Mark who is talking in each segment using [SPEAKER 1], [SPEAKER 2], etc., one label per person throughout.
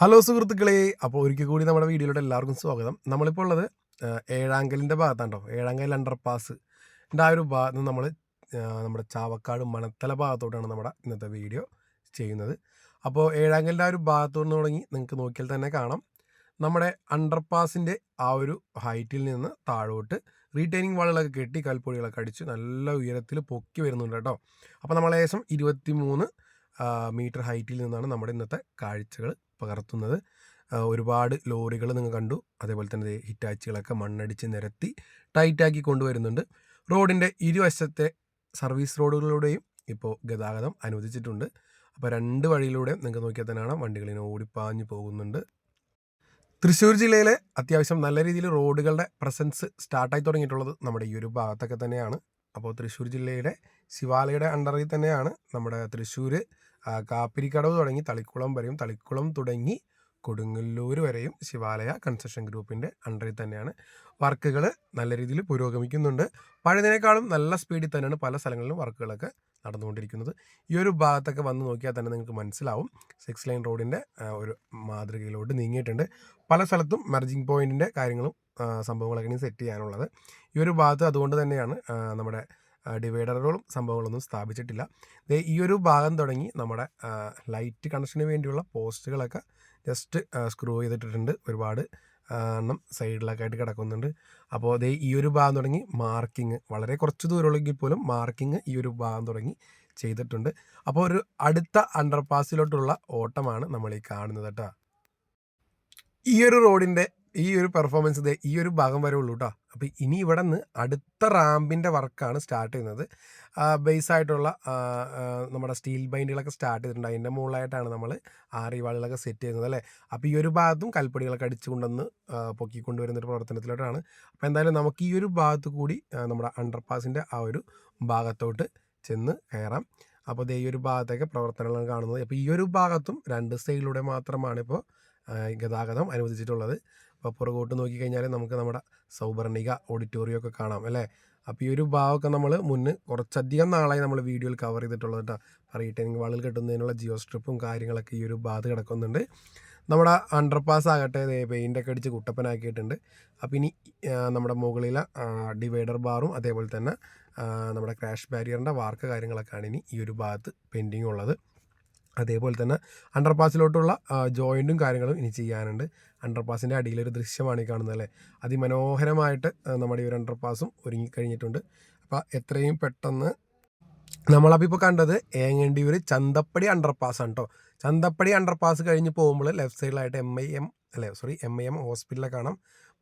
[SPEAKER 1] Hello സുഹൃത്തുക്കളെ അപ്പോൾ ഒരിക്കൽ കൂടി നമ്മുടെ വീഡിയോയിലോട്ട് എല്ലാവർക്കും സ്വാഗതം. നമ്മളിപ്പോൾ ഉള്ളത് ഏഴാങ്കലിന്റെ ഭാഗത്താണ്ടോ ഏഴാങ്കൽ അണ്ടർപാസ് ആ ഒരു ഭാഗത്ത് നമ്മൾ നമ്മുടെ ചാവക്കാട് മണത്തല ഭാഗത്തോട്ടാണ് നമ്മുടെ ഇന്നത്തെ വീഡിയോ ചെയ്യുന്നത്. അപ്പോൾ ഏഴാങ്കലിന്റെ ആ ഒരു ഭാഗത്തോട് തുടങ്ങി നിങ്ങൾക്ക് നോക്കിയാൽ തന്നെ കാണാം. നമ്മുടെ അണ്ടർപാസിന്റെ ആ ഒരു ഹൈറ്റിൽ നിന്ന് താഴോട്ട് റീറ്റൈനിങ് വാളുകളൊക്കെ കെട്ടി കൽപ്പൊടികളൊക്കെ അടിച്ച് നല്ല ഉയരത്തിൽ പൊക്കി വരുന്നുണ്ട് കേട്ടോ. അപ്പോൾ നമ്മൾ ഏകദേശം ഇരുപത്തി മൂന്ന് മീറ്റർ ഹൈറ്റിൽ നിന്നാണ് നമ്മുടെ ഇന്നത്തെ കാഴ്ചകൾ പകർത്തുന്നത്. ഒരുപാട് ലോറികൾ നിങ്ങൾ കണ്ടു. അതേപോലെ തന്നെ ഹിറ്റാച്ചുകളൊക്കെ മണ്ണടിച്ച് നിരത്തി ടൈറ്റാക്കി കൊണ്ടുവരുന്നുണ്ട്. റോഡിന്റെ ഇരുവശത്തെ സർവീസ് റോഡുകളിലൂടെയും ഇപ്പോൾ ഗതാഗതം അനുവദിച്ചിട്ടുണ്ട്. അപ്പോൾ രണ്ട് വഴിയിലൂടെ നിങ്ങൾക്ക് നോക്കിയാൽ തന്നെ കാണാം. വണ്ടികളിങ്ങനെ ഓടിപ്പാഞ്ഞു പോകുന്നുണ്ട്. തൃശ്ശൂർ ജില്ലയിലെ അത്യാവശ്യം നല്ല രീതിയിൽ റോഡുകളുടെ പ്രസൻസ് സ്റ്റാർട്ടായി തുടങ്ങിയിട്ടുള്ളത് നമ്മുടെ ഈ ഒരു ഭാഗത്തൊക്കെ തന്നെയാണ്. അപ്പോൾ തൃശ്ശൂർ ജില്ലയുടെ ശിവാലയുടെ അണ്ടറിൽ തന്നെയാണ് നമ്മുടെ തൃശ്ശൂർ കാപ്പിരിക്കടവ് തുടങ്ങി തളിക്കുളം വരെയും തളിക്കുളം തുടങ്ങി കൊടുങ്ങല്ലൂർ വരെയും ശിവാലയ കൺസ്ട്രക്ഷൻ ഗ്രൂപ്പിന്റെ അണ്ടറിൽ തന്നെയാണ്. വർക്കുകൾ നല്ല രീതിയിൽ പുരോഗമിക്കുന്നുണ്ട്. പഴയതിനേക്കാളും നല്ല സ്പീഡിൽ തന്നെയാണ് പല സ്ഥലങ്ങളിലും വർക്കുകളൊക്കെ നടന്നുകൊണ്ടിരിക്കുന്നത്. ഈ ഒരു ഭാഗത്തൊക്കെ വന്ന് നോക്കിയാൽ തന്നെ നിങ്ങൾക്ക് മനസ്സിലാവും. സിക്സ് ലൈൻ റോഡിന്റെ ഒരു മാതൃകയിലോട്ട് നീങ്ങിയിട്ടുണ്ട്. പല സ്ഥലത്തും മെർജിങ് പോയിന്റിന്റെ കാര്യങ്ങളും സംഭവങ്ങളൊക്കെ സെറ്റ് ചെയ്യാനുള്ളത്. ഈ ഒരു ഭാഗത്ത് അതുകൊണ്ട് തന്നെയാണ് നമ്മുടെ ഡിവൈഡറുകളും സംഭവങ്ങളൊന്നും സ്ഥാപിച്ചിട്ടില്ല. ഈ ഒരു ഭാഗം തുടങ്ങി നമ്മുടെ ലൈറ്റ് കണക്ഷന് വേണ്ടിയുള്ള പോസ്റ്റുകളൊക്കെ ജസ്റ്റ് സ്ക്രൂ ചെയ്തിട്ടിട്ടുണ്ട് ഒരുപാട് എണ്ണം സൈഡിലൊക്കെ ആയിട്ട് കിടക്കുന്നുണ്ട്. അപ്പോൾ അതേ ഈ ഒരു ഭാഗം തുടങ്ങി മാർക്കിങ് വളരെ കുറച്ച് ദൂരമുള്ളെങ്കിൽ പോലും മാർക്കിങ് ഈ ഒരു ഭാഗം തുടങ്ങി ചെയ്തിട്ടുണ്ട്. അപ്പോൾ ഒരു അടുത്ത അണ്ടർപാസിലോട്ടുള്ള ഓട്ടമാണ് നമ്മൾ ഈ കാണുന്നത് കേട്ടോ. ഈ ഒരു റോഡിന്റെ ഈ ഒരു പെർഫോമൻസ് ദേ ഈ ഒരു ഭാഗം വരെ ഉള്ളൂ കേട്ടോ അപ്പോൾ ഇനി ഇവിടെ നിന്ന് അടുത്ത റാമ്പിന്റെ വർക്കാണ് സ്റ്റാർട്ട് ചെയ്യുന്നത്. ബേസ് ആയിട്ടുള്ള നമ്മുടെ സ്റ്റീൽ ബൈൻഡുകളൊക്കെ സ്റ്റാർട്ട് ചെയ്തിട്ടുണ്ട്. അതിന്റെ മുകളിലായിട്ടാണ് നമ്മൾ ആറിവാളുകളൊക്കെ സെറ്റ് ചെയ്യുന്നത് അല്ലേ? അപ്പോൾ ഈ ഒരു ഭാഗത്തും കൽപ്പടികളൊക്കെ അടിച്ചു കൊണ്ടുവന്ന് ആ, പൊക്കിക്കൊണ്ടുവരുന്ന ഒരു പ്രവർത്തനത്തിലോട്ടാണ്. അപ്പോൾ എന്തായാലും നമുക്ക് ഈ ഒരു ഭാഗത്ത് കൂടി നമ്മുടെ അണ്ടർപാസിന്റെ ആ ഒരു ഭാഗത്തോട്ട് ചെന്ന് കയറാം. അപ്പോൾ ദേ ഈ ഒരു ഭാഗത്തേക്ക് പ്രവർത്തനങ്ങളാണ് കാണുന്നത്. അപ്പോൾ ഈ ഒരു ഭാഗത്തും രണ്ട് സൈഡിലൂടെ മാത്രമാണ് ഇപ്പോൾ ഗതാഗതം അനുവദിച്ചിട്ടുള്ളത്. അപ്പോൾ പുറകോട്ട് നോക്കിക്കഴിഞ്ഞാൽ നമുക്ക് നമ്മുടെ സൗവർണിക ഓഡിറ്റോറിയം ഒക്കെ കാണാം അല്ലേ? അപ്പോൾ ഈ ഒരു ഭാഗമൊക്കെ നമ്മൾ മുന്ന് കുറച്ചധികം നാളായി നമ്മൾ വീഡിയോയിൽ കവർ ചെയ്തിട്ടുള്ളത് കേട്ടോ പറയട്ടെ എനിക്ക് വളൽ കെട്ടുന്നതിനുള്ള ജിയോ സ്ട്രിപ്പും കാര്യങ്ങളൊക്കെ ഈ ഒരു ഭാഗത്ത് കിടക്കുന്നുണ്ട്. നമ്മുടെ അണ്ടർപാസ് ആകട്ടെ പെയിന്റൊക്കെ അടിച്ച് കുട്ടപ്പനാക്കിയിട്ടുണ്ട്. അപ്പോൾ ഇനി നമ്മുടെ മുകളിലെ ഡിവൈഡർ ബാറും അതേപോലെ തന്നെ നമ്മുടെ ക്രാഷ് ബാരിയറിന്റെ വാർക്ക് കാര്യങ്ങളൊക്കെയാണ് ഇനി ഈ ഒരു ഭാഗത്ത് പെൻഡിങ് ഉള്ളത്. അതേപോലെ തന്നെ അണ്ടർപാസിലോട്ടുള്ള ജോയിന്റും കാര്യങ്ങളും ഇനി ചെയ്യാനുണ്ട്. അണ്ടർപാസിന്റെ അടിയിലൊരു ദൃശ്യമാണ് ഈ കാണുന്നത് അല്ലേ? അതിമനോഹരമായിട്ട് നമ്മുടെ ഈ ഒരു അണ്ടർപാസും ഒരുങ്ങിക്കഴിഞ്ഞിട്ടുണ്ട്. അപ്പോൾ എത്രയും പെട്ടെന്ന് നമ്മളപ്പോൾ ഇപ്പോൾ കണ്ടത് ഏങ്ങണ്ടിയൂർ ചന്തപ്പടി അണ്ടർപാസ് ആണ് കേട്ടോ ചന്തപ്പടി അണ്ടർപാസ് കഴിഞ്ഞ് പോകുമ്പോൾ ലെഫ്റ്റ് സൈഡിലായിട്ട് എം ഐ എം അല്ലേ സോറി എം ഐ എം ഹോസ്പിറ്റലിലെ കാണാം.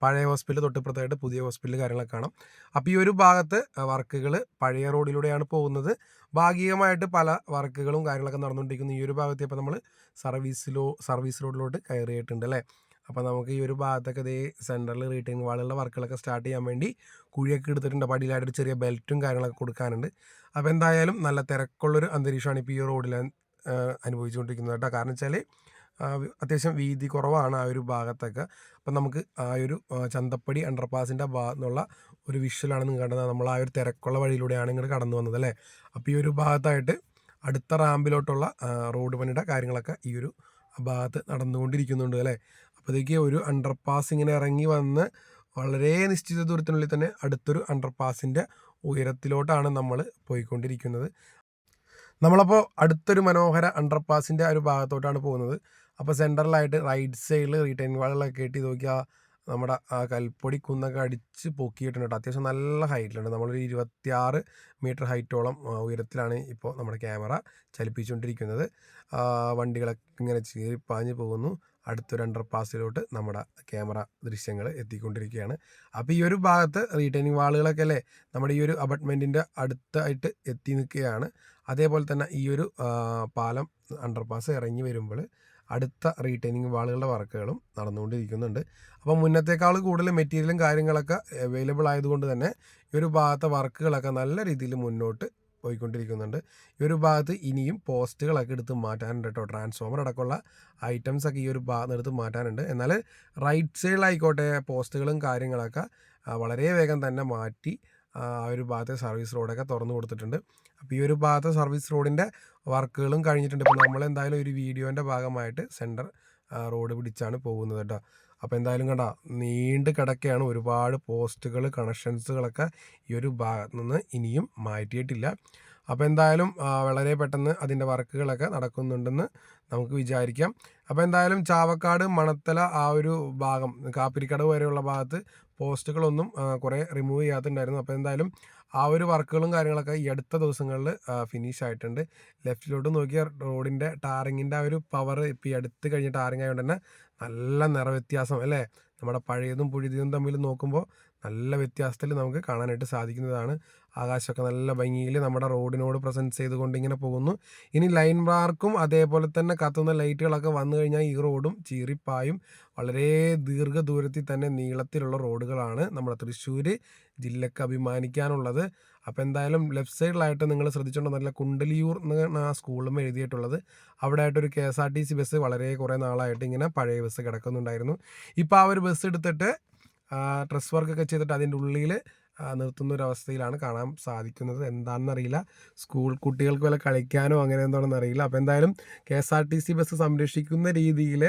[SPEAKER 1] പഴയ ഹോസ്പിറ്റൽ തൊട്ടിപ്പുറത്തായിട്ട് പുതിയ ഹോസ്പിറ്റൽ കാര്യങ്ങളൊക്കെ കാണാം. അപ്പോൾ ഈ ഒരു ഭാഗത്ത് വർക്കുകൾ പഴയ റോഡിലൂടെയാണ് പോകുന്നത്. ഭാഗികമായിട്ട് പല വർക്കുകളും കാര്യങ്ങളൊക്കെ നടന്നുകൊണ്ടിരിക്കുന്നു. ഈ ഒരു ഭാഗത്ത് ഇപ്പോൾ നമ്മൾ സർവീസിലോ സർവീസ് റോഡിലോട്ട് കയറിയിട്ടുണ്ട് അല്ലേ? അപ്പോൾ നമുക്ക് ഈ ഒരു ഭാഗത്തൊക്കെ ഇതേ സെന്ററിൽ റീറ്റെയിൻ വാളുകളുടെ വർക്കുകളൊക്കെ സ്റ്റാർട്ട് ചെയ്യാൻ വേണ്ടി കുഴിയൊക്കെ എടുത്തിട്ടുണ്ട്. അപ്പോൾ അടിയിലായിട്ട് ചെറിയ ബെൽറ്റും കാര്യങ്ങളൊക്കെ കൊടുക്കാനുണ്ട്. അപ്പോൾ എന്തായാലും നല്ല തിരക്കുള്ളൊരു അന്തരീക്ഷമാണ് ഇപ്പോൾ ഈ റോഡിൽ അനുഭവിച്ചുകൊണ്ടിരിക്കുന്നത് കേട്ടോ. കാരണം വെച്ചാൽ അത്യാവശ്യം വീതി കുറവാണ് ആ ഒരു ഭാഗത്തൊക്കെ. അപ്പം നമുക്ക് ആ ഒരു ചന്തപ്പടി അണ്ടർപാസിന്റെ ഭാഗത്തു ഒരു വിഷ്വലാണ് നിങ്ങൾ കണ്ടത്. നമ്മൾ ആ ഒരു തിരക്കുള്ള വഴിയിലൂടെയാണ് ഇങ്ങോട്ട് കടന്നു വന്നത് അല്ലേ? അപ്പോൾ ഈ ഒരു ഭാഗത്തായിട്ട് അടുത്ത റാമ്പിലോട്ടുള്ള റോഡ് പണിയുടെ കാര്യങ്ങളൊക്കെ ഈ ഒരു ഭാഗത്ത് നടന്നുകൊണ്ടിരിക്കുന്നുണ്ട് അല്ലേ? അപ്പോഴത്തേക്ക് ഒരു അണ്ടർപാസ് ഇങ്ങനെ ഇറങ്ങി വന്ന് വളരെ നിശ്ചിത ദൂരത്തിനുള്ളിൽ തന്നെ അടുത്തൊരു അണ്ടർപാസിന്റെ ഉയരത്തിലോട്ടാണ് നമ്മൾ പോയിക്കൊണ്ടിരിക്കുന്നത്. നമ്മളപ്പോൾ അടുത്തൊരു മനോഹര അണ്ടർപാസിന്റെ ഒരു ഭാഗത്തോട്ടാണ് പോകുന്നത്. അപ്പോൾ സെന്ററിലായിട്ട് റൈറ്റ് സൈഡിൽ റീറ്റൈൻ വാളുകളൊക്കെ കെട്ടി നോക്കിയാൽ നമ്മുടെ ആ കൽപ്പൊടി കുന്നൊക്കെ അടിച്ച് പൊക്കിയിട്ടുണ്ട് കേട്ടോ. അത്യാവശ്യം നല്ല ഹൈറ്റിലുണ്ട് നമ്മളൊരു ഇരുപത്തിയാറ് മീറ്റർ ഹൈറ്റോളം ഉയരത്തിലാണ് ഇപ്പോൾ നമ്മുടെ ക്യാമറ ചലിപ്പിച്ചുകൊണ്ടിരിക്കുന്നത്. വണ്ടികളൊക്കെ ഇങ്ങനെ ചീറിപ്പാഞ്ഞ് പോകുന്നു. അടുത്തൊരു അണ്ടർപാസിലോട്ട് നമ്മുടെ ക്യാമറ ദൃശ്യങ്ങൾ എത്തിക്കൊണ്ടിരിക്കുകയാണ്. അപ്പോൾ ഈ ഒരു ഭാഗത്ത് റീറ്റൈനിങ് വാളുകളൊക്കെ അല്ലേ നമ്മുടെ ഈ ഒരു അപ്പാർട്ട്മെന്റിന്റെ അടുത്തായിട്ട് എത്തി നിൽക്കുകയാണ്. അതേപോലെ തന്നെ ഈ ഒരു പാലം അണ്ടർപാസ് ഇറങ്ങി വരുമ്പോൾ അടുത്ത റീറ്റൈനിങ് വാളുകളുടെ വർക്കുകളും നടന്നുകൊണ്ടിരിക്കുന്നുണ്ട്. അപ്പോൾ മുന്നത്തേക്കാൾ കൂടുതൽ മെറ്റീരിയലും കാര്യങ്ങളൊക്കെ അവൈലബിൾ ആയതുകൊണ്ട് തന്നെ ഈ ഒരു ഭാഗത്തെ വർക്കുകളൊക്കെ നല്ല രീതിയിൽ മുന്നോട്ട് പോയിക്കൊണ്ടിരിക്കുന്നുണ്ട്. ഈ ഒരു ഭാഗത്ത് ഇനിയും പോസ്റ്റുകളൊക്കെ എടുത്ത് മാറ്റാനുണ്ട് കേട്ടോ. ട്രാൻസ്ഫോമർ അടക്കമുള്ള ഐറ്റംസ് ഒക്കെ ഈ ഒരു ഭാഗത്ത് എടുത്ത് മാറ്റാനുണ്ട്. എന്നാൽ റൈറ്റ് സൈഡിലായിക്കോട്ടെ പോസ്റ്റുകളും കാര്യങ്ങളൊക്കെ വളരെ വേഗം തന്നെ മാറ്റി ആ ഒരു ഭാഗത്തെ സർവീസ് റോഡൊക്കെ തുറന്നു കൊടുത്തിട്ടുണ്ട്. അപ്പോൾ ഈ ഒരു ഭാഗത്തെ സർവീസ് റോഡിന്റെ വർക്കുകളും കഴിഞ്ഞിട്ടുണ്ട്. ഇപ്പോൾ നമ്മൾ എന്തായാലും ഒരു വീഡിയോന്റെ ഭാഗമായിട്ട് സെന്റർ റോഡ് പിടിച്ചാണ് പോകുന്നത് കേട്ടോ. അപ്പോൾ എന്തായാലും കണ്ട നീണ്ട് കിടക്കുകയാണ് ഒരുപാട് പോസ്റ്റുകൾ കണക്ഷൻസുകളൊക്കെ ഈ ഒരു ഭാഗത്ത് നിന്ന് ഇനിയും മാറ്റിയിട്ടില്ല. അപ്പോൾ എന്തായാലും വളരെ പെട്ടെന്ന് അതിന്റെ വർക്കുകളൊക്കെ നടക്കുന്നുണ്ടെന്ന് നമുക്ക് വിചാരിക്കാം. അപ്പോൾ എന്തായാലും ചാവക്കാട് മണത്തല ആ ഒരു ഭാഗം കാപ്പിരിക്കടവ് വരെയുള്ള ഭാഗത്ത് പോസ്റ്റുകളൊന്നും കുറേ റിമൂവ് ചെയ്യാത്തുണ്ടായിരുന്നു. അപ്പോൾ എന്തായാലും ആ ഒരു വർക്കുകളും കാര്യങ്ങളൊക്കെ ഈ അടുത്ത ദിവസങ്ങളിൽ ഫിനിഷ് ആയിട്ടുണ്ട്. ലെഫ്റ്റിലോട്ട് നോക്കിയ റോഡിന്റെ ടാറിങ്ങിന്റെ ആ ഒരു പവർ ഇപ്പോൾ ഈ അടുത്ത് കഴിഞ്ഞ ടാറിങ് ആയതുകൊണ്ട് തന്നെ നല്ല നിറവ്യത്യാസം അല്ലേ? നമ്മുടെ പഴയതും പുഴുതിയതും തമ്മിൽ നോക്കുമ്പോൾ നല്ല വ്യത്യാസത്തിൽ നമുക്ക് കാണാനായിട്ട് സാധിക്കുന്നതാണ്. ആകാശമൊക്കെ നല്ല ഭംഗിയിൽ നമ്മുടെ റോഡിനോട് പ്രസൻസ് ചെയ്തുകൊണ്ട് ഇങ്ങനെ പോകുന്നു. ഇനി ലൈൻ മാർക്കും അതേപോലെ തന്നെ കത്തുന്ന ലൈറ്റുകളൊക്കെ വന്നു കഴിഞ്ഞാൽ ഈ റോഡും ചീറിപ്പായും വളരെ ദീർഘദൂരത്തിൽ തന്നെ നീളത്തിലുള്ള റോഡുകളാണ് നമ്മുടെ തൃശ്ശൂർ ജില്ലക്ക് അഭിമാനിക്കാനുള്ളത്. അപ്പോൾ എന്തായാലും ലെഫ്റ്റ് സൈഡിലായിട്ട് നിങ്ങൾ ശ്രദ്ധിച്ചുകൊണ്ട് നല്ല കുണ്ടലിയൂർ എന്നാണ് ആ സ്കൂളിലും എഴുതിയിട്ടുള്ളത്. അവിടെ ആയിട്ടൊരു K S R T C bus വളരെ കുറേ നാളായിട്ട് ഇങ്ങനെ പഴയ ബസ് കിടക്കുന്നുണ്ടായിരുന്നു. ഇപ്പോൾ ആ ഒരു ബസ് എടുത്തിട്ട് ഡ്രസ് വർക്കൊക്കെ ചെയ്തിട്ട് അതിന്റെ ഉള്ളിൽ നിർത്തുന്ന ഒരു അവസ്ഥയിലാണ് കാണാൻ സാധിക്കുന്നത്. എന്താണെന്നറിയില്ല. സ്കൂൾ കുട്ടികൾക്ക് വല്ല കളിക്കാനോ അങ്ങനെ എന്താണെന്ന് അറിയില്ല. അപ്പോൾ എന്തായാലും K S R T C bus സംരക്ഷിക്കുന്ന രീതിയിൽ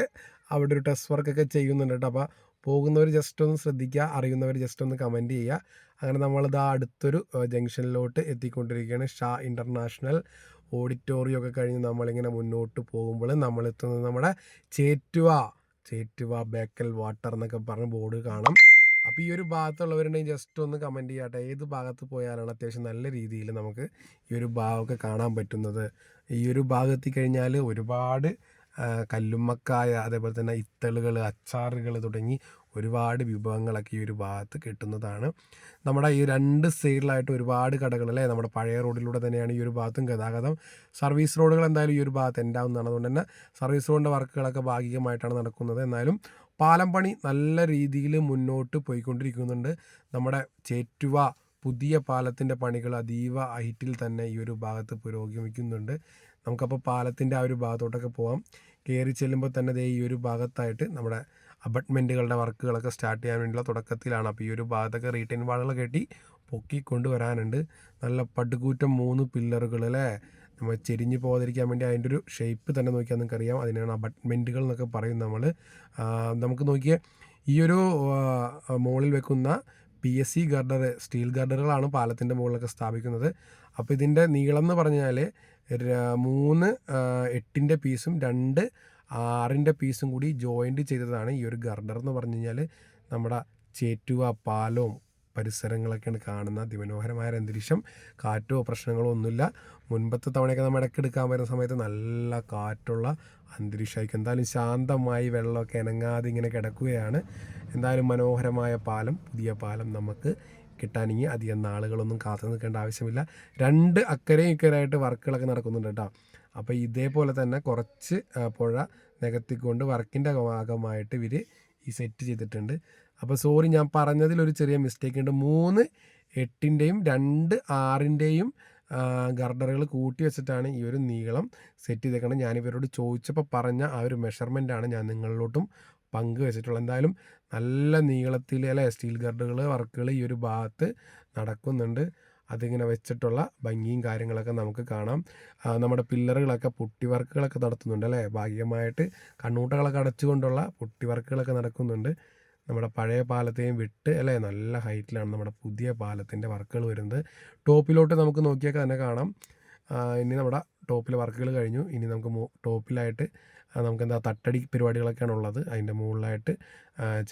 [SPEAKER 1] അവിടെ ഒരു ടെസ്റ്റ് വർക്കൊക്കെ ചെയ്യുന്നുണ്ട് കേട്ടോ. അപ്പോൾ പോകുന്നവർ ജസ്റ്റ് ഒന്ന് ശ്രദ്ധിക്കുക അറിയുന്നവർ ജസ്റ്റ് ഒന്ന് കമന്റ് ചെയ്യുക. അങ്ങനെ നമ്മളിത് അടുത്തൊരു ജംഗ്ഷനിലോട്ട് എത്തിക്കൊണ്ടിരിക്കുകയാണ്. ഷാ ഇന്റർനാഷണൽ ഓഡിറ്റോറിയം ഒക്കെ കഴിഞ്ഞ് നമ്മളിങ്ങനെ മുന്നോട്ട് പോകുമ്പോൾ നമ്മളെത്തുന്നത് നമ്മുടെ ചേറ്റുവ ചേറ്റുവ ബേക്കൽ വാട്ടർ എന്നൊക്കെ പറഞ്ഞ് ബോർഡ് കാണാം. അപ്പോൾ ഈ ഒരു ഭാഗത്തുള്ളവരുണ്ടെങ്കിൽ ജസ്റ്റ് ഒന്ന് കമന്റ് ചെയ്യാട്ടെ. ഏത് ഭാഗത്ത് പോയാലാണ് അത്യാവശ്യം നല്ല രീതിയിൽ നമുക്ക് ഈ ഒരു ഭാഗമൊക്കെ കാണാൻ പറ്റുന്നത്? ഈ ഒരു ഭാഗത്ത് കഴിഞ്ഞാൽ ഒരുപാട് കല്ലുമ്മക്കായ അതേപോലെ തന്നെ ഇത്തളുകൾ അച്ചാറുകൾ തുടങ്ങി ഒരുപാട് വിഭവങ്ങളൊക്കെ ഈ ഒരു ഭാഗത്ത് കിട്ടുന്നതാണ്. നമ്മുടെ ഈ രണ്ട് സൈഡിലായിട്ട് ഒരുപാട് കടകൾ അല്ലേ? നമ്മുടെ പഴയ റോഡിലൂടെ തന്നെയാണ് ഈ ഒരു ഭാഗത്തും ഗതാഗതം. സർവീസ് റോഡുകൾ എന്തായാലും ഈ ഒരു ഭാഗത്ത് ഉണ്ടാവുന്നതാണ് അതുകൊണ്ട് തന്നെ സർവീസ് റോഡിന്റെ വർക്കുകളൊക്കെ ഭാഗികമായിട്ടാണ് നടക്കുന്നത്. എന്നാലും പാലം പണി നല്ല രീതിയിൽ മുന്നോട്ട് പോയിക്കൊണ്ടിരിക്കുന്നുണ്ട്. നമ്മുടെ ചേറ്റുവ പുതിയ പാലത്തിന്റെ പണികൾ അതീവ ഹൈറ്റിൽ തന്നെ ഈ ഒരു ഭാഗത്ത് പുരോഗമിക്കുന്നുണ്ട്. നമുക്കപ്പോൾ പാലത്തിന്റെ ആ ഒരു ഭാഗത്തോട്ടൊക്കെ പോകാം കയറി ചെല്ലുമ്പോൾ തന്നെ ദേ ഈ ഒരു ഭാഗത്തായിട്ട് നമ്മുടെ അബട്ട്മെന്റുകളുടെ വർക്കുകളൊക്കെ സ്റ്റാർട്ട് ചെയ്യാൻ വേണ്ടിയുള്ള തുടക്കത്തിലാണ്. അപ്പോൾ ഈ ഒരു ഭാഗത്തൊക്കെ റീറ്റെയിൻ വാളുകൾ കെട്ടി പൊക്കി കൊണ്ടുവരാനുണ്ട്. നല്ല പടുകൂറ്റം മൂന്ന് പില്ലറുകൾ അല്ലേ? നമ്മൾ ചെരിഞ്ഞ് പോകാതിരിക്കാൻ വേണ്ടി അതിന്റെ ഒരു ഷേപ്പ് തന്നെ നോക്കിയാൽ നിങ്ങൾക്ക് അറിയാം. അതിനാണ് അബട്ട്മെന്റുകൾ എന്നൊക്കെ പറയും നമ്മൾ നമുക്ക് നോക്കിയാൽ ഈ ഒരു മുകളിൽ വെക്കുന്ന P S C girder steel ഗർഡറുകളാണ് പാലത്തിന്റെ മുകളിലൊക്കെ സ്ഥാപിക്കുന്നത്. അപ്പോൾ ഇതിന്റെ നീളം എന്ന് പറഞ്ഞാൽ മൂന്ന് എട്ടിന്റെ പീസും രണ്ട് ആറിന്റെ പീസും കൂടി ജോയിന്റ് ചെയ്തതാണ് ഈ ഒരു ഗർഡർ എന്ന് പറഞ്ഞു കഴിഞ്ഞാൽ നമ്മുടെ ചേറ്റുവ പാലവും പരിസരങ്ങളൊക്കെയാണ് കാണുന്ന അതിമനോഹരമായ അന്തരീക്ഷം. കാറ്റോ പ്രശ്നങ്ങളോ ഒന്നുമില്ല. മുൻപത്തെ തവണയൊക്കെ നമ്മൾ ഇടയ്ക്ക് എടുക്കാൻ വരുന്ന സമയത്ത് നല്ല കാറ്റുള്ള അന്തരീക്ഷമായിരിക്കും. എന്തായാലും ശാന്തമായി വെള്ളമൊക്കെ ഇനങ്ങാതെ ഇങ്ങനെ കിടക്കുകയാണ്. എന്തായാലും മനോഹരമായ പാലം പുതിയ പാലം നമുക്ക് കിട്ടാനിങ്ങി അധികം നാളുകളൊന്നും കാത്തു നിൽക്കേണ്ട ആവശ്യമില്ല. രണ്ട് അക്കരയും ഇക്കരയായിട്ട് വർക്കുകളൊക്കെ നടക്കുന്നുണ്ട് കേട്ടോ. അപ്പോൾ ഇതേപോലെ തന്നെ കുറച്ച് പുഴ നികത്തിക്കൊണ്ട് വർക്കിന്റെ ഭാഗമായിട്ട് ഇവർ ഈ സെറ്റ് ചെയ്തിട്ടുണ്ട്. അപ്പോൾ സോറി ഞാൻ പറഞ്ഞതിൽ ഒരു ചെറിയ മിസ്റ്റേക്ക് ഉണ്ട്. മൂന്ന് എട്ടിന്റെയും രണ്ട് ആറിന്റെയും ഗർഡറുകൾ കൂട്ടി വെച്ചിട്ടാണ് ഈ ഒരു നീളം സെറ്റ് ചെയ്തേക്കണം ഞാനിവരോട് ചോദിച്ചപ്പോൾ പറഞ്ഞ ആ ഒരു മെഷർമെന്റാണ് ഞാൻ നിങ്ങളിലോട്ടും പങ്കുവെച്ചിട്ടുള്ളത് എന്തായാലും നല്ല നീളത്തിൽ അല്ലെ? സ്റ്റീൽ ഗർഡുകൾ വർക്കുകൾ ഈ ഒരു ഭാഗത്ത് നടക്കുന്നുണ്ട്. അതിങ്ങനെ വെച്ചിട്ടുള്ള ഭംഗിയും കാര്യങ്ങളൊക്കെ നമുക്ക് കാണാം. നമ്മുടെ പില്ലറുകളൊക്കെ പുട്ടി വർക്കുകളൊക്കെ നടത്തുന്നുണ്ട് അല്ലേ? ഭാഗികമായിട്ട് കണ്ണൂട്ടകളൊക്കെ അടച്ചുകൊണ്ടുള്ള പുട്ടി വർക്കുകളൊക്കെ നടക്കുന്നുണ്ട്. നമ്മുടെ പഴയ പാലത്തെയും വിട്ട് അല്ലേ? നല്ല ഹൈറ്റിലാണ് നമ്മുടെ പുതിയ പാലത്തിന്റെ വർക്കുകൾ വരുന്നത്. ടോപ്പിലോട്ട് നമുക്ക് നോക്കിയൊക്കെ തന്നെ കാണാം. ഇനി നമ്മുടെ ടോപ്പിലെ വർക്കുകൾ കഴിഞ്ഞു. ഇനി നമുക്ക് ടോപ്പിലായിട്ട് നമുക്ക് എന്താ തട്ടടി പരിപാടികളൊക്കെയാണ് ഉള്ളത്. അതിന്റെ മുകളിലായിട്ട്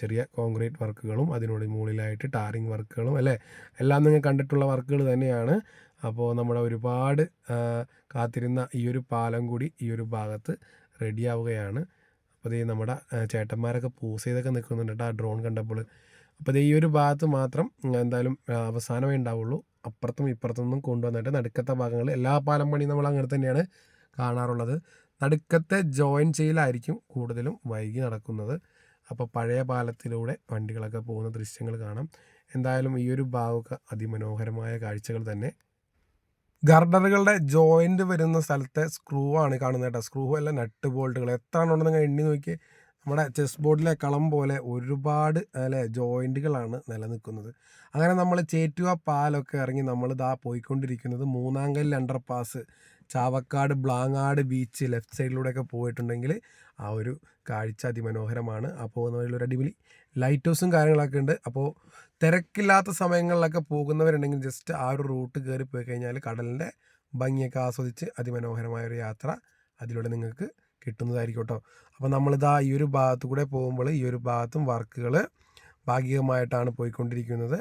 [SPEAKER 1] ചെറിയ കോൺക്രീറ്റ് വർക്കുകളും അതിനോട് മുകളിലായിട്ട് ടാറിങ് വർക്കുകളും അല്ലേ? എല്ലാം നിങ്ങൾ കണ്ടിട്ടുള്ള വർക്കുകൾ തന്നെയാണ്. അപ്പോൾ നമ്മുടെ ഒരുപാട് കാത്തിരുന്ന ഈ ഒരു പാലം കൂടി ഈ ഒരു ഭാഗത്ത് റെഡിയാവുകയാണ്. അപ്പോൾ ഇത് നമ്മുടെ ചേട്ടന്മാരൊക്കെ പോസ് ചെയ്തൊക്കെ നിൽക്കുന്നുണ്ട് കേട്ടോ ആ ഡ്രോൺ കണ്ടപ്പോൾ. അപ്പോൾ ഈ ഒരു ഭാഗത്ത് മാത്രം എന്തായാലും അവസാനമേ ഉണ്ടാവുള്ളൂ. അപ്പുറത്തും ഇപ്പുറത്തും കൊണ്ടുവന്നിട്ട് നടുക്കത്തെ ഭാഗങ്ങൾ എല്ലാ പാലം പണിയും നമ്മൾ അങ്ങനെ തന്നെയാണ് കാണാറുള്ളത്. നടുക്കത്തെ ജോയിൻ ചെയ്യലായിരിക്കും കൂടുതലും വൈകി നടക്കുന്നത്. അപ്പോൾ പഴയ പാലത്തിലൂടെ വണ്ടികളൊക്കെ പോകുന്ന ദൃശ്യങ്ങൾ കാണാം. എന്തായാലും ഈ ഒരു ഭാഗമൊക്കെ അതിമനോഹരമായ കാഴ്ചകൾ തന്നെ. ഗർഡറുകളുടെ ജോയിന്റ് വരുന്ന സ്ഥലത്തെ സ്ക്രൂ ആണ് കാണുന്നത് കേട്ടോ. സ്ക്രൂ അല്ല നട്ട് ബോൾട്ടുകൾ എത്ര ഉണ്ടെന്ന് എണ്ണി നോക്കി നമ്മുടെ ചെസ് ബോർഡിലെ കളം പോലെ ഒരുപാട് അല്ലെ ജോയിന്റുകളാണ് നിലനിൽക്കുന്നത്. അങ്ങനെ നമ്മൾ ചേറ്റുവ പാലൊക്കെ ഇറങ്ങി നമ്മൾ ഇതാ പോയിക്കൊണ്ടിരിക്കുന്നത് Moonnankal under pass Chavakkad Blangad beach left സൈഡിലൂടെയൊക്കെ പോയിട്ടുണ്ടെങ്കിൽ ആ ഒരു കാഴ്ച അതിമനോഹരമാണ്. ആ പോകുന്ന വഴിയിൽ ഒരു അടിപൊളി ലൈറ്റ് ഹൗസും കാര്യങ്ങളൊക്കെ ഉണ്ട്. അപ്പോൾ തിരക്കില്ലാത്ത സമയങ്ങളിലൊക്കെ പോകുന്നവരുണ്ടെങ്കിൽ ജസ്റ്റ് ആ ഒരു റൂട്ട് കയറി പോയി കഴിഞ്ഞാൽ കടലിന്റെ ഭംഗിയൊക്കെ ആസ്വദിച്ച് അതിമനോഹരമായ ഒരു യാത്ര അതിലൂടെ നിങ്ങൾക്ക് കിട്ടുന്നതായിരിക്കും കേട്ടോ. അപ്പോൾ നമ്മളിതാ ഈ ഒരു ഭാഗത്തു കൂടെ പോകുമ്പോൾ ഈ ഒരു ഭാഗത്തും വർക്കുകൾ ഭാഗികമായിട്ടാണ് പോയിക്കൊണ്ടിരിക്കുന്നത്.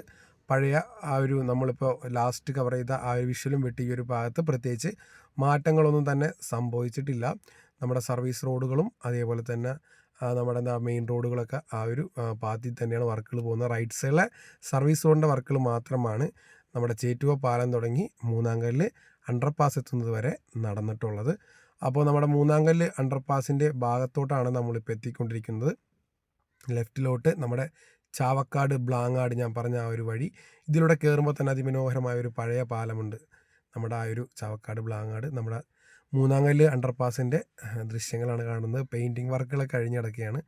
[SPEAKER 1] പഴയ ആ ഒരു നമ്മളിപ്പോൾ ലാസ്റ്റ് കവർ ചെയ്ത ആ ഒരു വിഷ്വലും വെട്ടി ഈ ഒരു ഭാഗത്ത് പ്രത്യേകിച്ച് മാറ്റങ്ങളൊന്നും തന്നെ സംഭവിച്ചിട്ടില്ല. നമ്മുടെ സർവീസ് റോഡുകളും അതേപോലെ തന്നെ നമ്മുടെ എന്താ മെയിൻ റോഡുകളൊക്കെ ആ ഒരു പാത്തിൽ തന്നെയാണ് വർക്കുകൾ പോകുന്നത്. റൈറ്റ് സൈഡിലെ സർവീസ് റോഡിന്റെ വർക്കുകൾ മാത്രമാണ് നമ്മുടെ ചേറ്റുവ പാലം തുടങ്ങി മൂന്നാങ്കല്ല് അണ്ടർപാസ് എത്തുന്നത് വരെ നടന്നിട്ടുള്ളത്. അപ്പോൾ നമ്മുടെ മൂന്നാങ്കല്ല് അണ്ടർപാസിന്റെ ഭാഗത്തോട്ടാണ് നമ്മളിപ്പോൾ എത്തിക്കൊണ്ടിരിക്കുന്നത്. ലെഫ്റ്റിലോട്ട് നമ്മുടെ ചാവക്കാട് ബ്ലാങ്ങാട് ഞാൻ പറഞ്ഞ ആ ഒരു വഴി. ഇതിലൂടെ കയറുമ്പോൾ തന്നെ അതിമനോഹരമായ ഒരു പഴയ പാലമുണ്ട്. നമ്മുടെ ആ ഒരു ചാവക്കാട് ബ്ലാങ്ങാട്. നമ്മുടെ മൂന്നാങ്കല്ല് അണ്ടർപാസിന്റെ ദൃശ്യങ്ങളാണ് കാണുന്നത്. പെയിന്റിങ് വർക്കുകളൊക്കെ കഴിഞ്ഞിടക്കുകയാണ്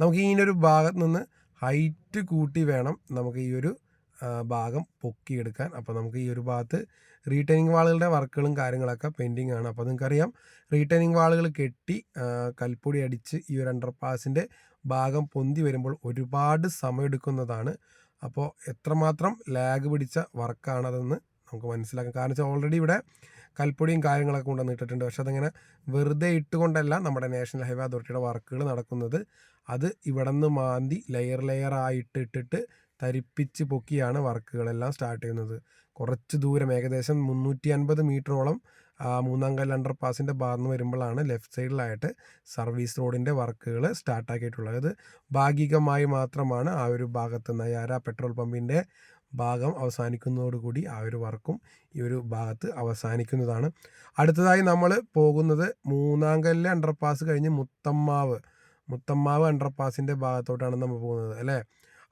[SPEAKER 1] നമുക്ക് ഈ ഒരു ഭാഗത്ത് നിന്ന് ഹൈറ്റ് കൂട്ടി വേണം നമുക്ക് ഈ ഒരു ഭാഗം പൊക്കിയെടുക്കാൻ. അപ്പോൾ നമുക്ക് ഈ ഒരു ഭാഗത്ത് റീറ്റൈനിങ് വാളുകളുടെ വർക്കുകളും കാര്യങ്ങളൊക്കെ പെയിന്റിങ് ആണ് അപ്പോൾ നിങ്ങൾക്കറിയാം റീറ്റൈനിങ് വാളുകൾ കെട്ടി കൽപ്പൊടി അടിച്ച് ഈ ഒരു അണ്ടർപാസിന്റെ ഭാഗം പൊന്തി വരുമ്പോൾ ഒരുപാട് സമയമെടുക്കുന്നതാണ് അപ്പോൾ എത്രമാത്രം ലാഗ് പിടിച്ച വർക്കാണതെന്ന് നമുക്ക് മനസ്സിലാക്കാം. കാരണം വെച്ചാൽ ഓൾറെഡി ഇവിടെ കൽപ്പൊടിയും കാര്യങ്ങളൊക്കെ കൊണ്ടുവന്ന് ഇട്ടിട്ടുണ്ട്. പക്ഷെ അതങ്ങനെ വെറുതെ ഇട്ടുകൊണ്ടല്ല നമ്മുടെ നാഷണൽ ഹൈവേ അതോറിറ്റിയുടെ വർക്കുകൾ നടക്കുന്നത്. അത് ഇവിടെ നിന്ന് മാന്തി ലെയർ ലെയർ ആയിട്ട് ഇട്ടിട്ട് തരിപ്പിച്ച് പൊക്കിയാണ് വർക്കുകളെല്ലാം സ്റ്റാർട്ട് ചെയ്യുന്നത്. കുറച്ച് ദൂരം ഏകദേശം മുന്നൂറ്റി അൻപത് മീറ്ററോളം മൂന്നാംകല്ല് അണ്ടർ പാസിന്റെ ഭാഗത്ത് വരുമ്പോഴാണ് ലെഫ്റ്റ് സൈഡിലായിട്ട് സർവീസ് റോഡിന്റെ വർക്കുകൾ സ്റ്റാർട്ടാക്കിയിട്ടുള്ളത് അത് ഭാഗികമായി മാത്രമാണ് ആ ഒരു ഭാഗത്ത് നയാര പെട്രോൾ പമ്പിന്റെ ഭാഗം അവസാനിക്കുന്നതോടുകൂടി ആ ഒരു വർക്കും ഈ ഒരു ഭാഗത്ത് അവസാനിക്കുന്നതാണ്. അടുത്തതായി നമ്മൾ പോകുന്നത് മൂന്നാംകല്ല് അണ്ടർപാസ് കഴിഞ്ഞ് മുത്തമ്മാവ് മുത്തമ്മാവ് അണ്ടർപാസിന്റെ ഭാഗത്തോട്ടാണ് നമ്മൾ പോകുന്നത് അല്ലേ?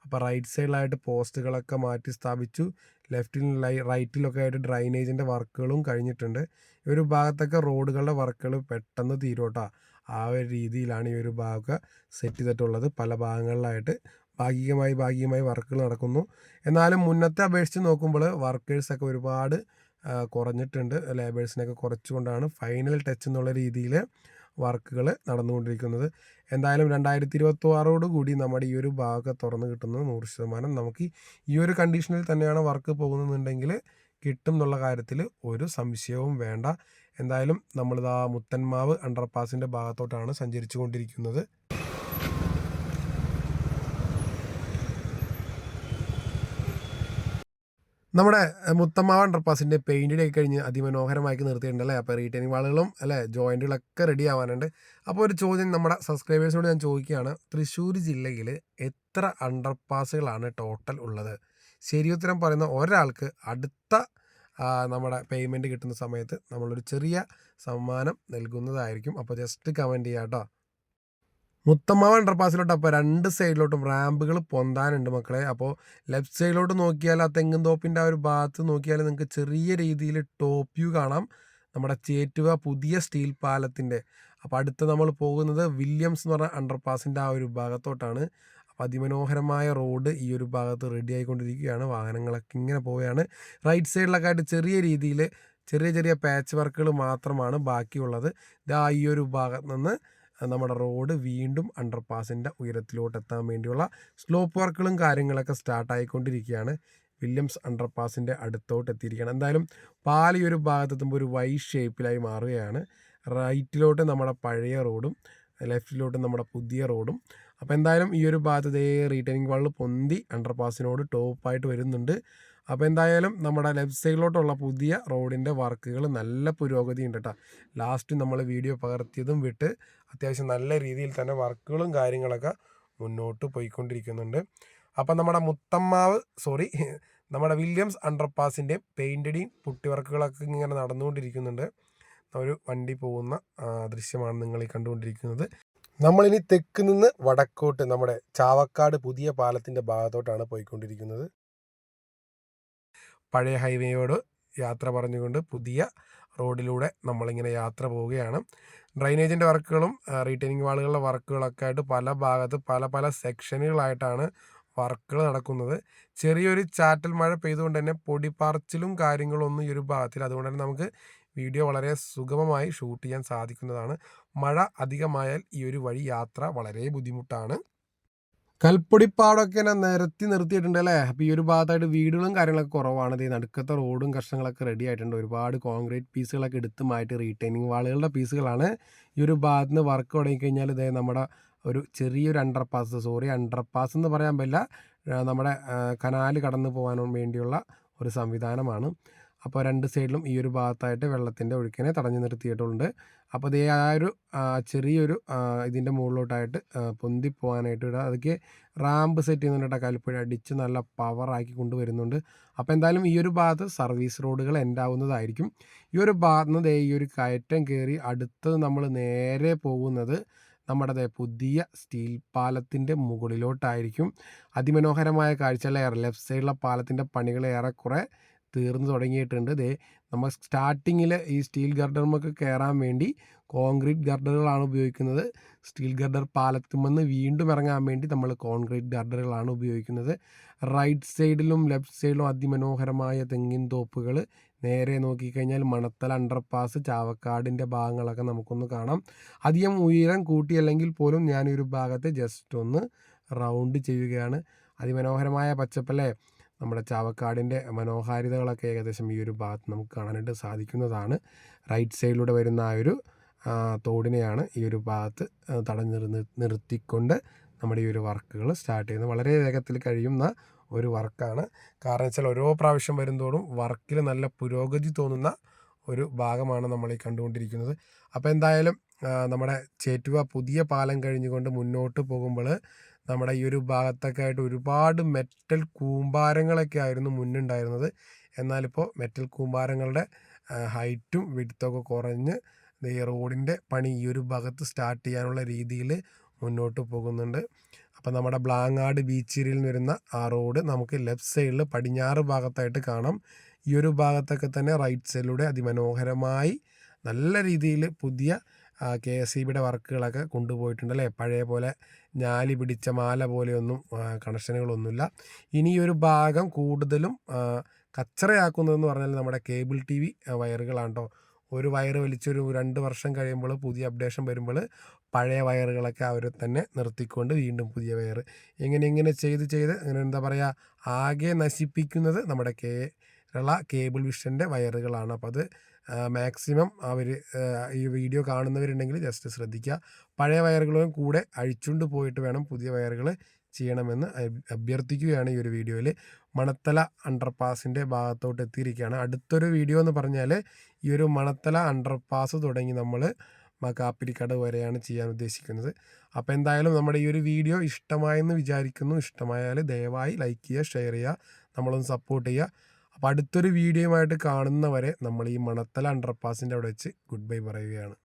[SPEAKER 1] അപ്പോൾ റൈറ്റ് സൈഡിലായിട്ട് പോസ്റ്റുകളൊക്കെ മാറ്റി സ്ഥാപിച്ചു. ലെഫ്റ്റിൽ റൈറ്റിലൊക്കെ ആയിട്ട് ഡ്രൈനേജിന്റെ വർക്കുകളും കഴിഞ്ഞിട്ടുണ്ട്. ഒരു ഭാഗത്തൊക്കെ റോഡുകളുടെ വർക്കുകൾ പെട്ടെന്ന് തീരോട്ട ആ ഒരു രീതിയിലാണ് ഈ ഒരു ഭാഗമൊക്കെ സെറ്റ് ചെയ്തിട്ടുള്ളത്. പല ഭാഗങ്ങളിലായിട്ട് ഭാഗികമായി ഭാഗികമായി വർക്കുകൾ നടക്കുന്നു. എന്നാലും മുന്നത്തെ അപേക്ഷിച്ച് നോക്കുമ്പോൾ വർക്കേഴ്സൊക്കെ ഒരുപാട് കുറഞ്ഞിട്ടുണ്ട്. ലേബേഴ്സിനെയൊക്കെ കുറച്ചുകൊണ്ടാണ് ഫൈനൽ ടച്ച് എന്നുള്ള രീതിയിൽ വർക്കുകൾ നടന്നുകൊണ്ടിരിക്കുന്നത്. എന്തായാലും രണ്ടായിരത്തി ഇരുപത്തി കൂടി നമ്മുടെ ഈ ഒരു ഭാഗമൊക്കെ തുറന്നു കിട്ടുന്നത് നൂറ് ശതമാനം. നമുക്ക് ഈ ഒരു കണ്ടീഷനിൽ തന്നെയാണ് വർക്ക് പോകുന്നുണ്ടെങ്കിൽ കിട്ടും എന്നുള്ള കാര്യത്തിൽ ഒരു സംശയവും വേണ്ട. എന്തായാലും നമ്മളിതാ മുത്തന്മാവ് അണ്ടർപാസിന്റെ ഭാഗത്തോട്ടാണ് സഞ്ചരിച്ചു കൊണ്ടിരിക്കുന്നത് നമ്മുടെ മുത്തമ്മാവ് അണ്ടർപാസിന്റെ പെയിന്റഡ് ആയി കഴിഞ്ഞ് അതിമനോഹരമാക്കി നിർത്തിയിട്ടുണ്ട് അല്ലേ അപ്പോൾ റീറ്റൈനിങ് വാളുകളും അല്ലേ ജോയിന്റുകളൊക്കെ റെഡി ആവാനുണ്ട്. അപ്പോൾ ഒരു ചോദ്യം നമ്മുടെ സബ്സ്ക്രൈബേഴ്സിനോട് ഞാൻ ചോദിക്കുകയാണ് തൃശ്ശൂർ ജില്ലയിൽ എത്ര അണ്ടർപാസുകളാണ് ടോട്ടൽ ഉള്ളത്? ശരിയുത്തരം പറയുന്ന ഒരാൾക്ക് അടുത്ത നമ്മുടെ പേയ്മെന്റ് കിട്ടുന്ന സമയത്ത് നമ്മളൊരു ചെറിയ സമ്മാനം നൽകുന്നതായിരിക്കും. അപ്പോൾ ജസ്റ്റ് കമന്റ് ചെയ്യാം കേട്ടോ മുത്തമ്മാവ് അണ്ടർപാസിലോട്ട് അപ്പോൾ രണ്ട് സൈഡിലോട്ടും റാമ്പുകൾ പൊന്താനുണ്ട് മക്കളെ. അപ്പോൾ ലെഫ്റ്റ് സൈഡിലോട്ട് നോക്കിയാൽ ആ തെങ്ങും തോപ്പിന്റെ ആ ഒരു ഭാഗത്ത് നോക്കിയാൽ നിങ്ങൾക്ക് ചെറിയ രീതിയിൽ ടോപ്പ് വ്യൂ കാണാം. നമ്മുടെ ചേറ്റുവ പുതിയ സ്റ്റീൽ പാലത്തിന്റെ. അപ്പോൾ അടുത്ത് നമ്മൾ പോകുന്നത് വില്യംസ് എന്ന് പറഞ്ഞ അണ്ടർപാസിന്റെ ആ ഒരു ഭാഗത്തോട്ടാണ്. അപ്പോൾ അതിമനോഹരമായ റോഡ് ഈ ഒരു ഭാഗത്ത് റെഡി ആയിക്കൊണ്ടിരിക്കുകയാണ്. വാഹനങ്ങളൊക്കെ ഇങ്ങനെ പോവുകയാണ്. റൈറ്റ് സൈഡിലൊക്കെ ആയിട്ട് ചെറിയ രീതിയിൽ ചെറിയ ചെറിയ പാച്ച് വർക്കുകൾ മാത്രമാണ് ബാക്കിയുള്ളത്. ഇതാ ഈ ഒരു ഭാഗത്ത് നിന്ന് നമ്മുടെ റോഡ് വീണ്ടും അണ്ടർ പാസിന്റെ ഉയരത്തിലോട്ട് എത്താൻ വേണ്ടിയുള്ള സ്ലോപ്പ് വർക്കുകളും കാര്യങ്ങളൊക്കെ സ്റ്റാർട്ട് സ്റ്റാർട്ടായിക്കൊണ്ടിരിക്കുകയാണ് വില്യംസ് അണ്ടർ പാസിന്റെ അടുത്തോട്ട് എത്തിയിരിക്കുകയാണ് എന്തായാലും പാലി ഒരു ഭാഗത്തെത്തുമ്പോൾ ഒരു വൈ ഷേപ്പിലായി മാറുകയാണ്. റൈറ്റിലോട്ട് നമ്മുടെ പഴയ റോഡും ലെഫ്റ്റിലോട്ട് നമ്മുടെ പുതിയ റോഡും അപ്പോൾ എന്തായാലും ഈ ഒരു ഭാഗത്ത് ഇതേ റീറ്റേണിംഗ് വാളിൽ പൊന്തി അണ്ടർപാസിനോട് ടോപ്പായിട്ട് വരുന്നുണ്ട്. അപ്പോൾ എന്തായാലും നമ്മുടെ ലെഫ്റ്റ് സൈഡിലോട്ടുള്ള പുതിയ റോഡിന്റെ വർക്കുകൾ നല്ല പുരോഗതി ഉണ്ട് കേട്ടോ ലാസ്റ്റ് നമ്മൾ വീഡിയോ പകർത്തിയതും വിട്ട് അത്യാവശ്യം നല്ല രീതിയിൽ തന്നെ വർക്കുകളും കാര്യങ്ങളൊക്കെ മുന്നോട്ട് പോയിക്കൊണ്ടിരിക്കുന്നുണ്ട്. അപ്പം നമ്മുടെ മുത്തമ്മാവ് സോറി നമ്മുടെ വില്യംസ് അണ്ടർപാസിന്റെ പുട്ടി വർക്കുകളൊക്കെ ഇങ്ങനെ നടന്നുകൊണ്ടിരിക്കുന്നുണ്ട്. ഒരു വണ്ടി പോകുന്ന ദൃശ്യമാണ് നിങ്ങൾ ഈ കണ്ടുകൊണ്ടിരിക്കുന്നത്. നമ്മളിനി തെക്ക് നിന്ന് വടക്കോട്ട് നമ്മുടെ ചാവക്കാട് പുതിയ പാലത്തിന്റെ ഭാഗത്തോട്ടാണ് പോയിക്കൊണ്ടിരിക്കുന്നത്. പഴയ ഹൈവേയോട് യാത്ര പറഞ്ഞുകൊണ്ട് പുതിയ റോഡിലൂടെ നമ്മളിങ്ങനെ യാത്ര പോവുകയാണ്. ഡ്രൈനേജിന്റെ വർക്കുകളും റീറ്റെയിനിങ് വാളുകളുടെ വർക്കുകളൊക്കെ ആയിട്ട് പല ഭാഗത്ത് പല പല സെക്ഷനുകളായിട്ടാണ് വർക്കുകൾ നടക്കുന്നത്. ചെറിയൊരു ചാറ്റൽ മഴ പെയ്തുകൊണ്ട് തന്നെ പൊടിപ്പറച്ചിലും കാര്യങ്ങളൊന്നും ഈ ഒരു ഭാഗത്തിൽ. അതുകൊണ്ട് തന്നെ നമുക്ക് വീഡിയോ വളരെ സുഗമമായി ഷൂട്ട് ചെയ്യാൻ സാധിക്കുന്നതാണ്. മഴ അധികമായാൽ ഈ ഒരു വഴി യാത്ര വളരെ ബുദ്ധിമുട്ടാണ്. കൽപ്പൊടിപ്പാടൊക്കെ ഇങ്ങനെ നിരത്തി നിർത്തിയിട്ടുണ്ട് അല്ലേ? അപ്പോൾ ഈ ഒരു ഭാഗത്തായിട്ട് വീടുകളും കാര്യങ്ങളൊക്കെ കുറവാണ്. ഈ നടുക്കത്തെ റോഡും കഷ്ണങ്ങളൊക്കെ റെഡി ആയിട്ടുണ്ട്. ഒരുപാട് കോൺക്രീറ്റ് പീസുകളൊക്കെ എടുത്ത് മാറ്റി റീറ്റൈനിങ് വാളുകളുടെ പീസുകളാണ്. ഈ ഒരു ഭാഗത്ത് നിന്ന് വർക്ക് തുടങ്ങിക്കഴിഞ്ഞാൽ ഇതേ നമ്മുടെ ഒരു ചെറിയൊരു അണ്ടർപാസ് സോറി അണ്ടർപാസ് എന്ന് പറയാൻ പറ്റില്ല. നമ്മുടെ കനാല് കടന്നു പോകാൻ വേണ്ടിയുള്ള ഒരു സംവിധാനമാണ്. അപ്പോൾ രണ്ട് സൈഡിലും ഈ ഒരു ഭാഗത്തായിട്ട് വെള്ളത്തിന്റെ ഒഴുക്കിനെ തടഞ്ഞു നിർത്തിയിട്ടുണ്ട്. അപ്പോൾ അതേ ആ ഒരു ചെറിയൊരു ഇതിന്റെ മുകളിലോട്ടായിട്ട് പൊന്തി പോകാനായിട്ട് ഇടുക അതൊക്കെ റാമ്പ് സെറ്റ് ചെയ്യുന്നുണ്ട് കൽപ്പുഴ അടിച്ച് നല്ല പവറാക്കി കൊണ്ടുവരുന്നുണ്ട് അപ്പോൾ എന്തായാലും ഈ ഒരു ഭാഗത്ത് സർവീസ് റോഡുകൾ എൻഡാവുന്നതായിരിക്കും ഈ ഒരു ഭാഗത്ത് നിന്ന് ഈ ഒരു കയറ്റം കയറി അടുത്തത് നമ്മൾ നേരെ പോകുന്നത് നമ്മുടെ പുതിയ സ്റ്റീൽ പാലത്തിന്റെ മുകളിലോട്ടായിരിക്കും. അതിമനോഹരമായ കാഴ്ചകൾ ലെഫ്റ്റ് സൈഡിലെ പാലത്തിന്റെ പണികൾ ഏറെക്കുറെ തീർന്നു തുടങ്ങിയിട്ടുണ്ട്. ദേ നമ്മൾ സ്റ്റാർട്ടിങ്ങിൽ ഈ സ്റ്റീൽ ഗർഡർമൊക്കെ കയറാൻ വേണ്ടി കോൺക്രീറ്റ് ഗർഡറുകളാണ് ഉപയോഗിക്കുന്നത്. സ്റ്റീൽ ഗർഡർ പാലത്തുമെന്ന് വീണ്ടും ഇറങ്ങാൻ വേണ്ടി നമ്മൾ കോൺക്രീറ്റ് ഗർഡറുകളാണ് ഉപയോഗിക്കുന്നത്. റൈറ്റ് സൈഡിലും ലെഫ്റ്റ് സൈഡിലും അതിമനോഹരമായ തെങ്ങിൻ തോപ്പുകൾ നേരെ നോക്കിക്കഴിഞ്ഞാൽ മണത്തൽ അണ്ടർപാസ് ചാവക്കാടിന്റെ ഭാഗങ്ങളൊക്കെ നമുക്കൊന്ന് കാണാം. അധികം ഉയരം കൂട്ടിയല്ലെങ്കിൽ പോലും ഞാനൊരു ഭാഗത്ത് ജസ്റ്റ് ഒന്ന് റൗണ്ട് ചെയ്യുകയാണ്. അതിമനോഹരമായ പച്ചപ്പല്ലേ? നമ്മുടെ ചാവക്കാടിന്റെ മനോഹാരിതകളൊക്കെ ഏകദേശം ഈ ഒരു ഭാഗത്ത് നമുക്ക് കാണാനായിട്ട് സാധിക്കുന്നതാണ്. റൈറ്റ് സൈഡിലൂടെ വരുന്ന ആ ഒരു തോടിനെയാണ് ഈ ഒരു ഭാഗത്ത് തടഞ്ഞു നിർത്തിക്കൊണ്ട് നമ്മുടെ ഈ ഒരു വർക്കുകൾ സ്റ്റാർട്ട് ചെയ്യുന്നത്. വളരെ വേഗത്തിൽ കഴിയുന്ന ഒരു വർക്കാണ്. കാരണം വെച്ചാൽ ഓരോ പ്രാവശ്യം വരുന്തോറും വർക്കിൽ നല്ല പുരോഗതി തോന്നുന്ന ഒരു ഭാഗമാണ് നമ്മൾ ഈ കണ്ടുകൊണ്ടിരിക്കുന്നത്. അപ്പോൾ എന്തായാലും നമ്മുടെ ചേറ്റുവ പുതിയ പാലം കഴിഞ്ഞുകൊണ്ട് മുന്നോട്ട് പോകുമ്പോൾ നമ്മുടെ ഈ ഒരു ഭാഗത്തൊക്കെ ആയിട്ട് ഒരുപാട് മെറ്റൽ കൂമ്പാരങ്ങളൊക്കെ ആയിരുന്നു മുന്നുണ്ടായിരുന്നത്. എന്നാലിപ്പോൾ മെറ്റൽ കൂമ്പാരങ്ങളുടെ ഹൈറ്റും വിടുത്തൊക്കെ കുറഞ്ഞ് ഈ റോഡിന്റെ പണി ഈ ഒരു ഭാഗത്ത് സ്റ്റാർട്ട് ചെയ്യാനുള്ള രീതിയിൽ മുന്നോട്ട് പോകുന്നുണ്ട്. അപ്പോൾ നമ്മുടെ ബ്ലാങ്ങാട് ബീച്ചിരിയിൽ നിന്ന് വരുന്ന ആ റോഡ് നമുക്ക് ലെഫ്റ്റ് സൈഡിൽ പടിഞ്ഞാറ് ഭാഗത്തായിട്ട് കാണാം. ഈ ഒരു ഭാഗത്തൊക്കെ തന്നെ റൈറ്റ് സൈഡിലൂടെ അതിമനോഹരമായി നല്ല രീതിയിൽ പുതിയ കെ എസ് ഇ ബിയുടെ വർക്കുകളൊക്കെ കൊണ്ടുപോയിട്ടുണ്ട് അല്ലേ? പഴയ പോലെ ഞാലി പിടിച്ച മാല പോലെയൊന്നും കണക്ഷനുകളൊന്നുമില്ല. ഇനി ഒരു ഭാഗം കൂടുതലും കച്ചറയാക്കുന്നതെന്ന് പറഞ്ഞാൽ നമ്മുടെ കേബിൾ ടി വി വയറുകളാണ് കേട്ടോ ഒരു വയറ് വലിച്ചൊരു രണ്ട് വർഷം കഴിയുമ്പോൾ പുതിയ അപ്ഡേഷൻ വരുമ്പോൾ പഴയ വയറുകളൊക്കെ അവർ തന്നെ നിർത്തിക്കൊണ്ട് വീണ്ടും പുതിയ വയറ്. ഇങ്ങനെ ഇങ്ങനെ ചെയ്ത് ചെയ്ത് അങ്ങനെ എന്താ പറയുക ആകെ നശിപ്പിക്കുന്നത് നമ്മുടെ കേരള കേബിൾ വിഷന്റെ വയറുകളാണ്. അപ്പോൾ അത് മാക്സിമം അവർ ഈ വീഡിയോ കാണുന്നവരുണ്ടെങ്കിൽ ജസ്റ്റ് ശ്രദ്ധിക്കുക. പഴയ വയറുകളും കൂടെ അഴിച്ചുകൊണ്ട് പോയിട്ട് വേണം പുതിയ വയറുകൾ ചെയ്യണമെന്ന് അഭ്യർത്ഥിക്കുകയാണ് ഈ ഒരു വീഡിയോയിൽ. മണത്തല അണ്ടർപാസിന്റെ ഭാഗത്തോട്ട് എത്തിയിരിക്കുകയാണ്. അടുത്തൊരു വീഡിയോ എന്ന് പറഞ്ഞാൽ ഈ ഒരു മണത്തല അണ്ടർപാസ് തുടങ്ങി നമ്മൾ മകാപ്പിരിക്കട വരെയാണ് ചെയ്യാൻ ഉദ്ദേശിക്കുന്നത്. അപ്പോൾ എന്തായാലും നമ്മുടെ ഈ ഒരു വീഡിയോ ഇഷ്ടമായെന്ന് വിചാരിക്കുന്നു. ഇഷ്ടമായാൽ ദയവായി ലൈക്ക് ചെയ്യുക ഷെയർ ചെയ്യുക. നമ്മളൊന്ന് സപ്പോർട്ട് ചെയ്യുക. അപ്പോൾ അടുത്തൊരു വീഡിയോയുമായിട്ട് കാണുന്നവരെ നമ്മൾ ഈ മണത്തല അണ്ടർപാസിന്റെ അവിടെ വെച്ച് ഗുഡ് ബൈ പറയുകയാണ്.